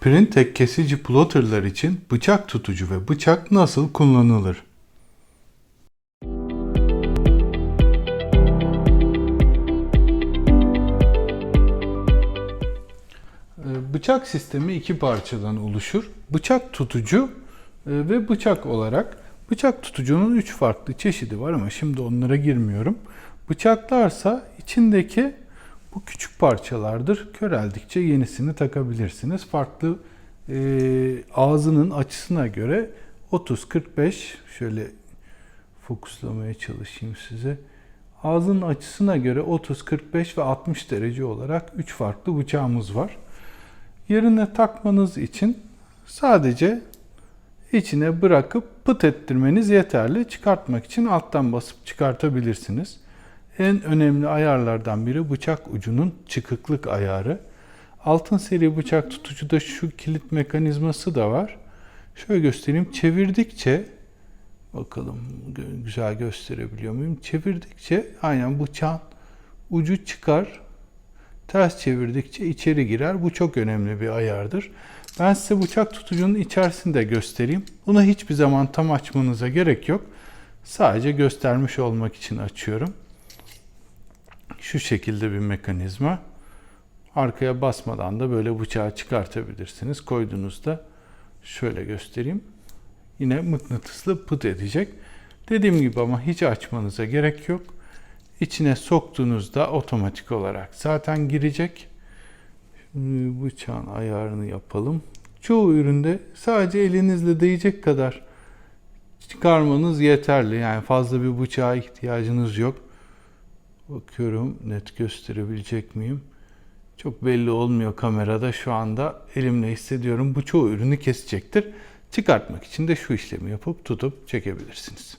Printek kesici plotterlar için bıçak tutucu ve bıçak nasıl kullanılır? Ee, Bıçak sistemi iki parçadan oluşur. Bıçak tutucu e, ve bıçak olarak. Bıçak tutucunun üç farklı çeşidi var ama şimdi onlara girmiyorum. Bıçaklarsa içindeki bu küçük parçalardır. Köreldikçe yenisini takabilirsiniz. Farklı e, ağzının açısına göre 30-45 şöyle fokuslamaya çalışayım size. Ağzının açısına göre 30, 45 ve 60 derece olarak 3 farklı bıçağımız var. Yerine takmanız için sadece içine bırakıp pıt ettirmeniz yeterli. Çıkartmak için alttan basıp çıkartabilirsiniz. En önemli ayarlardan biri bıçak ucunun çıkıklık ayarı. Altın seri bıçak tutucuda şu kilit mekanizması da var. Şöyle göstereyim. Çevirdikçe bakalım güzel gösterebiliyor muyum? Çevirdikçe aynen bıçağın ucu çıkar. Ters çevirdikçe içeri girer. Bu çok önemli bir ayardır. Ben size bıçak tutucunun içerisini de göstereyim. Buna hiçbir zaman tam açmanıza gerek yok. Sadece göstermiş olmak için açıyorum. Şu şekilde bir mekanizma. Arkaya basmadan da böyle bıçağı çıkartabilirsiniz. Koyduğunuzda şöyle göstereyim. Yine mıknatıslı pıt edecek. Dediğim gibi ama hiç açmanıza gerek yok. İçine soktuğunuzda otomatik olarak zaten girecek. Şimdi bıçağın ayarını yapalım. Çoğu üründe sadece elinizle değecek kadar çıkarmanız yeterli. Yani fazla bir bıçağa ihtiyacınız yok. Bakıyorum net gösterebilecek miyim? Çok belli olmuyor kamerada. Şu anda elimle hissediyorum. Bu çoğu ürünü kesecektir. Çıkartmak için de şu işlemi yapıp tutup çekebilirsiniz.